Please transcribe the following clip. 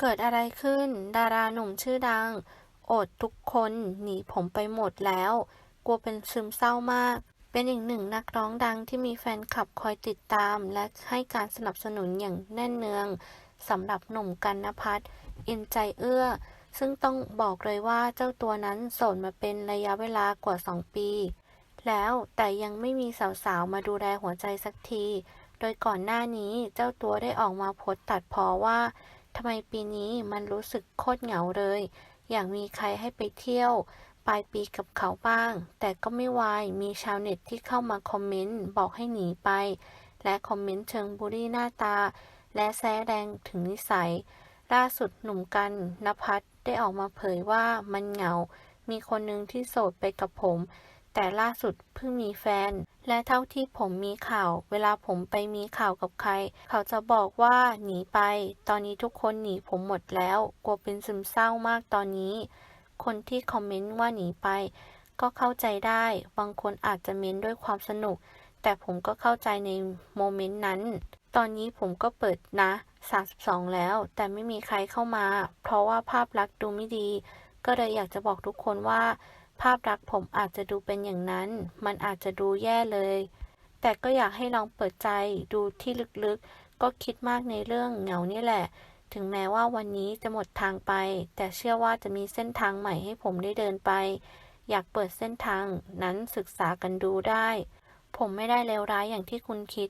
เกิดอะไรขึ้น ดาราหนุ่มชื่อดัง อดทุกคนหนีผมไปหมดแล้ว กลัวเป็นซึมเศร้ามาก เป็นอีกหนึ่งนักร้องดังที่มีแฟนคลับคอยติดตาม และให้การสนับสนุนอย่างแน่นเนืองสำหรับหนุ่มกันนพัฒน์อินใจเอื้อ ซึ่งต้องบอกเลยว่าเจ้าตัวนั้นโสดมาเป็นระยะเวลากว่า 2 ปี แล้วแต่ยังไม่มีสาวๆ มาดูแลหัวใจสักที โดยก่อนหน้านี้เจ้าตัวได้ออกมาโพสต์ตัดพอว่า ทำไมปีนี้มันรู้สึกโคตรเหงาเลย อยากมีใครให้ไปเที่ยว ปลายปีกับเขาบ้าง แต่ก็ไม่วายมีชาวเน็ตที่เข้ามาคอมเมนต์บอกให้หนีไป และคอมเมนต์เชิงบูลลี่หน้าตา และแซแรงถึงนิสัย ล่าสุดหนุ่มกันนภัทรได้ออกมาเผยว่ามันเหงา มีคนหนึ่งที่โสดไปกับผม แต่ล่าสุดเพิ่งมีแฟน และเท่าที่ผมมีข่าว เวลาผมไปมีข่าวกับใคร เขาจะบอกว่าหนีไป ตอนนี้ทุกคนหนีผมหมดแล้ว กลัวเป็นซึมเศร้ามากตอนนี้ คนที่คอมเมนต์ว่าหนีไป ก็เข้าใจได้ บางคนอาจจะเม้นด้วยความสนุก แต่ผมก็เข้าใจในโมเมนต์นั้น ตอนนี้ผมก็เปิดนะ 32 แล้ว แต่ไม่มีใครเข้ามา เพราะว่าภาพลักษณ์ดูไม่ดี ก็เลยอยากจะบอกทุกคนว่า ภาพลักษณ์ผมอาจจะดูเป็นอย่างนั้น มันอาจจะดูแย่เลย แต่ก็อยากให้ลองเปิดใจดูที่ลึกๆ ก็คิดมากในเรื่องเหงานี่แหละ ถึงแม้ว่าวันนี้จะหมดทางไป แต่เชื่อว่าจะมีเส้นทางใหม่ให้ผมได้เดินไป อยากเปิดเส้นทางนั้นศึกษากันดูได้ ผมไม่ได้เลวร้ายอย่างที่คุณคิด